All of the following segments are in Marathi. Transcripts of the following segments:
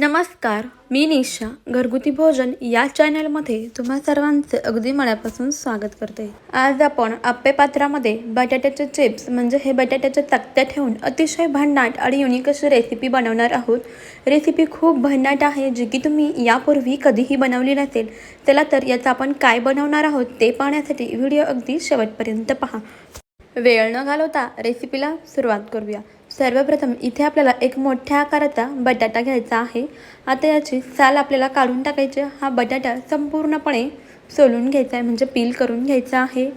नमस्कार मी निशा घरगुती भोजन या चॅनलमध्ये तुम्हा सर्वांचे अगदी मनापासून स्वागत करते. आज आपण आप्पे पात्रामध्ये बटाट्याचे चिप्स म्हणजे हे बटाट्याच्या तक्त्या ठेवून अतिशय भन्नाट आणि युनिक अशी रेसिपी बनवणार आहोत. रेसिपी खूप भन्नाट आहे जी की तुम्ही यापूर्वी कधीही बनवली नसेल. चला तर याचं आपण काय बनवणार आहोत ते पाहण्यासाठी व्हिडिओ अगदी शेवटपर्यंत पहा. वेळ न घालवता रेसिपीला सुरुवात करूया. सर्वप्रथम इथे आपल्याला एक मोठ्या आकाराचा बटाटा घ्यायचा आहे. आता याची साल आपल्याला काढून टाकायची हा बटाटा संपूर्णपणे सोलून घ्यायचा आहे म्हणजे पील करून घ्यायचा आहे.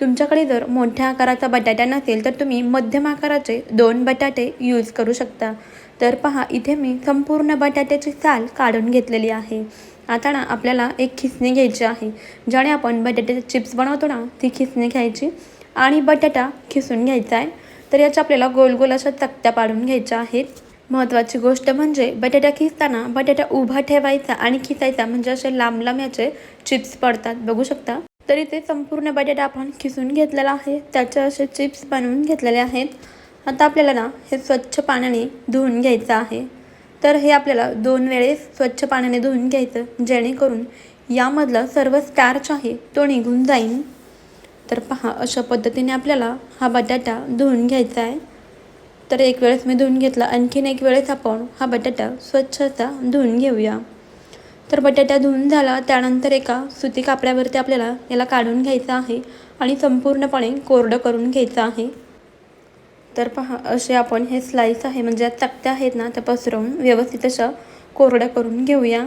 तुमच्याकडे जर मोठ्या आकाराचा बटाटा नसेल तर तुम्ही मध्यम आकाराचे दोन बटाटे यूज करू शकता. तर पहा इथे मी संपूर्ण बटाट्याची साल काढून घेतलेली आहे. आता ना आपल्याला एक खिसणी घ्यायची आहे. ज्याने आपण बटाट्याचे चिप्स बनवतो ना ती खिसणी घ्यायची आणि बटाटा खिसून घ्यायचा आहे. तर याच्या आपल्याला गोल गोल अशा तक्त्या पाडून घ्यायच्या आहेत. महत्त्वाची गोष्ट म्हणजे बटाटा खिसताना बटाटा उभा ठेवायचा आणि खिसायचा म्हणजे असे लांब लांब याचे चिप्स पडतात. बघू शकता? तरी ते संपूर्ण बटाटा आपण खिसून घेतलेला आहे. त्याचे असे चिप्स बनवून घेतलेले आहेत. आता आपल्याला ना हे स्वच्छ पाण्याने धुवून घ्यायचं आहे. तर हे आपल्याला दोन वेळेस स्वच्छ पाण्याने धुवून घ्यायचं जेणेकरून यामधला सर्व स्टार्च आहे तो निघून जाईल तर पहा अशा पद्धतीने आपल्याला हा बटाटा धुवून घ्यायचा आहे. तर एक वेळेस मी धुवून घेतला आणखीन एक वेळेस आपण हा बटाटा स्वच्छ असा धुवून घेऊया. तर बटाटा धुवून झाला त्यानंतर एका सुती कापड्यावरती आपल्याला याला काढून घ्यायचं आहे आणि संपूर्णपणे कोरडं करून घ्यायचं आहे. तर पहा असे आपण हे स्लाईस आहे म्हणजे चकत्या आहेत ना त्या पसरवून व्यवस्थित अशा कोरडं करून घेऊया.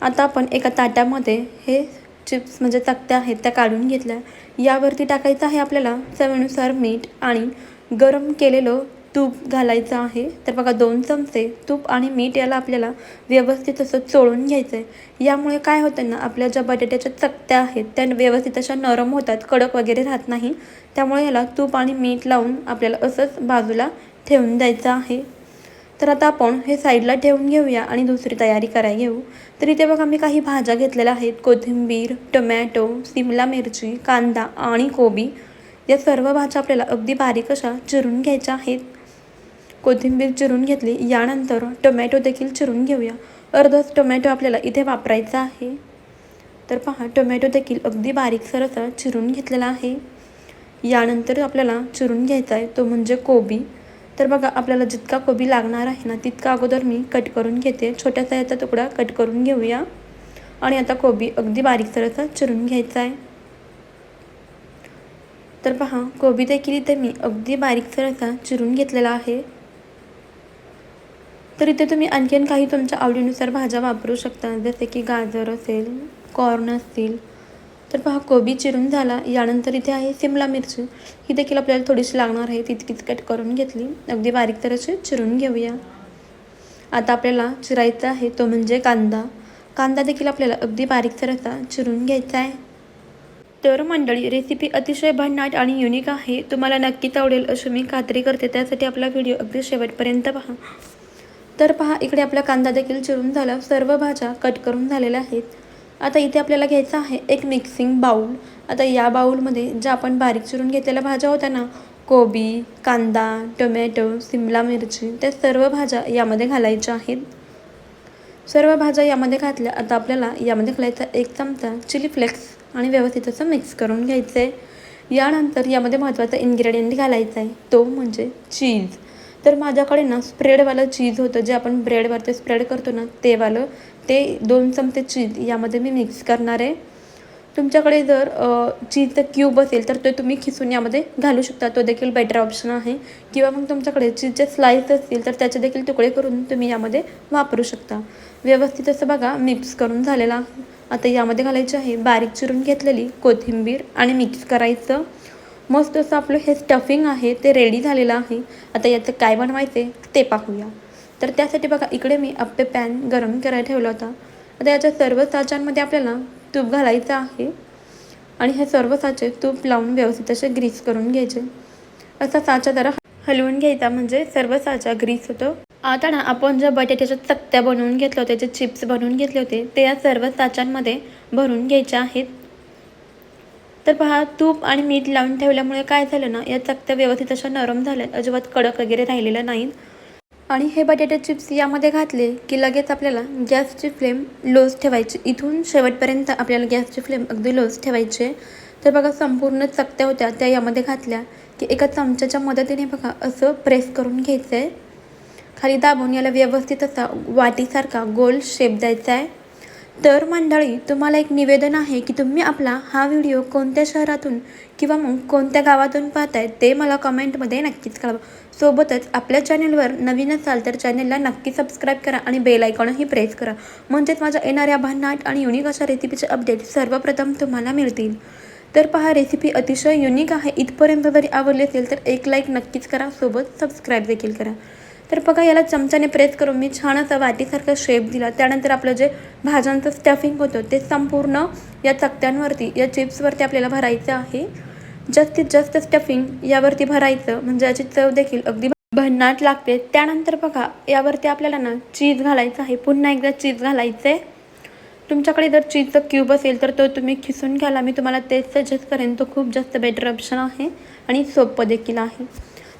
आता आपण एका ताटामध्ये हे चिप्स म्हणजे चकत्या आहेत त्या काढून घेतल्या. यावरती टाकायचं आहे आपल्याला चवीनुसार मीठ आणि गरम केलेलं तूप घालायचं आहे. तर बघा दोन चमचे तूप आणि मीठ याला आपल्याला व्यवस्थित असं चोळून घ्यायचं आहे यामुळे काय होतं ना आपल्या ज्या बटाट्याच्या चकत्या आहेत त्या व्यवस्थित अशा नरम होतात कडक वगैरे राहत नाही. त्यामुळे याला तूप आणि मीठ लावून आपल्याला असंच बाजूला ठेवून द्यायचं आहे. तर आता आपण हे साईडला ठेवून घेऊया आणि दुसरी तयारी करायला घेऊ तर इथे बघा मी काही भाज्या घेतलेल्या आहेत. कोथिंबीर टोमॅटो सिमला मिरची कांदा आणि कोबी. या सर्व भाज्या आपल्याला अगदी बारीक अशा चिरून घ्यायच्या आहेत. कोथिंबीर चिरून घेतली. यानंतर टोमॅटो देखील चिरून घेऊया. अर्धच टोमॅटो आपल्याला इथे वापरायचा आहे. तर पहा टोमॅटो देखील अगदी बारीकसर असा चिरून घेतलेला आहे. यानंतर आपल्याला चिरून घ्यायचा आहे. तो म्हणजे कोबी. तर बघा आपल्याला जितका कोबी लागणार आहे ना तितका अगोदर मी कट करून घेते. छोट्यासा याचा तुकडा कट करून घेऊया. आणि आता कोबी अगदी बारीकसर असा चिरून घ्यायचा आहे. तर पहा कोबी देखील इथे मी अगदी बारीकसर असा चिरून घेतलेला आहे. तर इथे तुम्ही आणखीन काही तुमच्या आवडीनुसार भाज्या वापरू शकता. जसे की गाजर असेल कॉर्न असतील तर पहा कोबी चिरून झाला. यानंतर इथे आहे सिमला मिरची. ही देखील आपल्याला थोडीशी लागणार आहे. तितकीच कट करून घेतली. अगदी बारीक तर अशी चिरून घेऊया. आता आपल्याला चिरायचा आहे तो म्हणजे कांदा. कांदा देखील आपल्याला अगदी बारीक तर असा चिरून घ्यायचा आहे. तर मंडळी रेसिपी अतिशय भन्नाट आणि युनिक आहे. तुम्हाला नक्कीच आवडेल अशी मी खात्री करते. त्यासाठी आपला व्हिडिओ अगदी शेवटपर्यंत पहा. तर पहा इकडे आपला कांदा देखील चिरून झाला. सर्व भाज्या कट करून झालेल्या आहेत. आता इथे आपल्याला घ्यायचं आहे एक मिक्सिंग बाऊल आता या बाऊलमध्ये ज्या आपण बारीक चिरून घेतलेल्या भाज्या होत्या ना कोबी कांदा टोमॅटो सिमला मिरची त्या सर्व भाज्या यामध्ये घालायच्या आहेत. सर्व भाज्या यामध्ये घातल्या आता आपल्याला यामध्ये घालायचा एक चमचा चिली फ्लेक्स आणि व्यवस्थित असं मिक्स करून घ्यायचं आहे यानंतर यामध्ये महत्त्वाचा इन्ग्रेडियंट घालायचा आहे तो म्हणजे चीज तर माझ्याकडे ना स्प्रेडवालं चीज होतं जे आपण ब्रेडवरती स्प्रेड करतो ना तेवालं ते दोन चमचे चीज यामध्ये मी मिक्स करणार आहे. तुमच्याकडे जर चीजचं क्यूब असेल तर ते तुम्ही खिसून यामध्ये घालू शकता. तो देखील बेटर ऑप्शन आहे. किंवा मग तुमच्याकडे चीजचे स्लाईस असतील तर त्याचे देखील तुकडे करून तुम्ही यामध्ये वापरू शकता. व्यवस्थित असं बघा मिक्स करून झालेला. आता यामध्ये घालायचे आहे बारीक चिरून घेतलेली कोथिंबीर आणि मिक्स करायचं. मस्त असं आपलं हे स्टफिंग आहे ते रेडी झालेलं आहे. आता याचं काय बनवायचे ते पाहूया. तर त्यासाठी बघा इकडे मी अप्पे पॅन गरम करायला ठेवला होता. आता याच्या सर्व साच्यांमध्ये आपल्याला तूप घालायचं आहे. आणि हे सर्व साचे तूप लावून व्यवस्थित असे ग्रीस करून घ्यायचे. असा साचा जरा हलवून घ्यायचा म्हणजे सर्व साचा ग्रीस होतो. आता ना आपण ज्या बटाट्याच्या चकत्या बनवून घेतल्या होत्या जे चिप्स बनवून घेतले होते ते या सर्व साच्यांमध्ये भरून घ्यायचे आहेत. तर पहा तूप आणि मीठ लावून ठेवल्यामुळे काय झालं ना या चकत्या व्यवस्थित अशा नरम झाल्या अजिबात कडक वगैरे राहिलेल्या नाहीत आणि हे बटाटे चिप्स यामध्ये घातले की लगेच आपल्याला गॅसची फ्लेम लोच ठेवायची. इथून शेवटपर्यंत आपल्याला गॅसची फ्लेम अगदी लोज ठेवायची तर बघा संपूर्ण चकत्या होत्या त्या यामध्ये घातल्या की एका चमच्याच्या मदतीने बघा असं प्रेस करून घ्यायचं आहे खाली दाबून याला व्यवस्थित असा वाटीसारखा गोल शेप द्यायचा आहे तर मंडळी तुम्हाला एक निवेदन आहे की तुम्ही आपला हा व्हिडिओ कोणत्या शहरातून किंवा मग कोणत्या गावातून पाहताय ते मला कमेंटमध्ये नक्कीच कळवा. सोबतच आपल्या चॅनलवर नवीन असाल तर चॅनलला नक्की सबस्क्राईब करा आणि बेल आयकॉनही प्रेस करा. म्हणजेच माझ्या येणाऱ्या भन्नाट आणि युनिक अशा रेसिपीचे अपडेट सर्वप्रथम तुम्हाला मिळतील. तर पहा रेसिपी अतिशय युनिक आहे. इथपर्यंत जरी आवडली असेल तर एक लाईक नक्कीच करा. सोबत सबस्क्राईब देखील करा. तर बघा याला चमच्याने प्रेस करून मी छान असा वाटीसारखा शेप दिला. त्यानंतर आपलं जे भाज्यांचं स्टफिंग होतं ते संपूर्ण या चकत्यांवरती या चिप्सवरती आपल्याला भरायचं आहे. जास्तीत जास्त स्टफिंग यावरती भरायचं म्हणजे याची चव देखील अगदी भन्नाट लागते. त्यानंतर बघा यावरती आपल्याला ना चीज घालायचं आहे. पुन्हा एकदा चीज घालायचं आहे तुमच्याकडे जर चीजचं क्यूब असेल तर तो तुम्ही खिसून घ्याला मी तुम्हाला तेच सजेस्ट करेन. तो खूप जास्त बेटर ऑप्शन आहे आणि सोपं देखील आहे.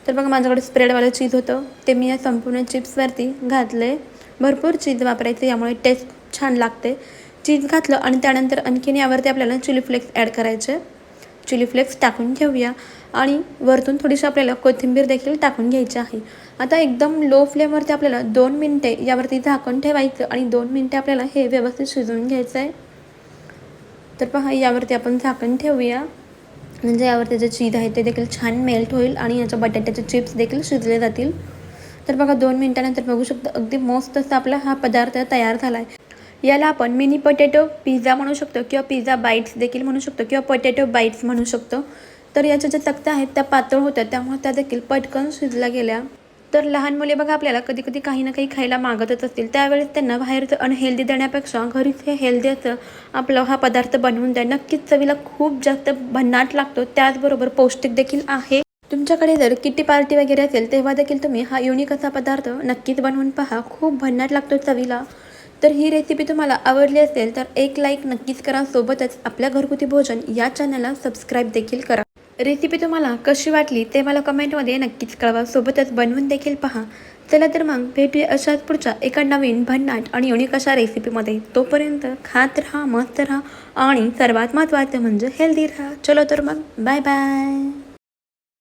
तर बघा माझ्याकडे स्प्रेडवालं चीज होतं. ते मी या संपूर्ण चिप्सवरती घातले. भरपूर चीज वापरायचं यामुळे टेस्ट छान लागते. चीज घातलं आणि त्यानंतर आणखीन यावरती आपल्याला चिली फ्लेक्स ॲड करायचे. चिली फ्लेक्स टाकून घेऊया. आणि वरतून थोडीशी आपल्याला कोथिंबीर देखील टाकून घ्यायची आहे. आता एकदम लो फ्लेमवरती आपल्याला दोन मिनटे यावरती झाकण ठेवायचं आणि दोन मिनटे आपल्याला हे व्यवस्थित शिजवून घ्यायचं आहे तर पहा यावरती आपण झाकण ठेवूया. म्हणजे यावरती जे चीज आहे ते देखील छान मेल्ट होईल आणि याच्या बटाट्याचे चिप्स देखील शिजले जातील. तर बघा दोन मिनटानंतर बघू शकतो अगदी मस्त असा आपला हा पदार्थ तयार झाला आहे याला आपण मिनी पटॅटो पिझ्झा म्हणू शकतो किंवा पिझ्झा बाईट्स देखील म्हणू शकतो किंवा पोटॅटो बाईट्स म्हणू शकतो. तर याच्या ज्या तक्त्या आहेत त्या पातळ होत्या त्यामुळे त्या देखील पटकन शिजल्या गेल्या. तर लहान मुले बघा आपल्याला कधी कधी काही ना काही खायला मागतच असतील. त्यावेळेस त्यांना बाहेरचं अनहेल्दी देण्यापेक्षा घरीच हे हेल्दी असं आपला हा पदार्थ बनवून द्या. नक्कीच चवीला खूप जास्त भन्नाट लागतो. त्याचबरोबर पौष्टिक देखील आहे. तुमच्याकडे जर किटी पार्टी वगैरे असेल तेव्हा देखील तुम्ही हा युनिक असा पदार्थ नक्कीच बनवून पहा. खूप भन्नाट लागतो चवीला. तर ही रेसिपी तुम्हाला आवडली असेल तर एक लाईक नक्कीच करा. सोबतच आपल्या घरगुती भोजन या चॅनलला सबस्क्राईब देखील करा. रेसिपी तुम्हाला कशी वाटली ते मला कमेंटमध्ये नक्कीच कळवा. सोबतच बनवून देखील पहा. चला तर मग भेटूया अशाच पुढच्या एका नवीन भन्नाट आणि युनिक अशा रेसिपीमध्ये तोपर्यंत खात राहा मस्त राहा आणि सर्वात महत्त्वाचं म्हणजे हेल्दी राहा. चलो तर मग. Bye bye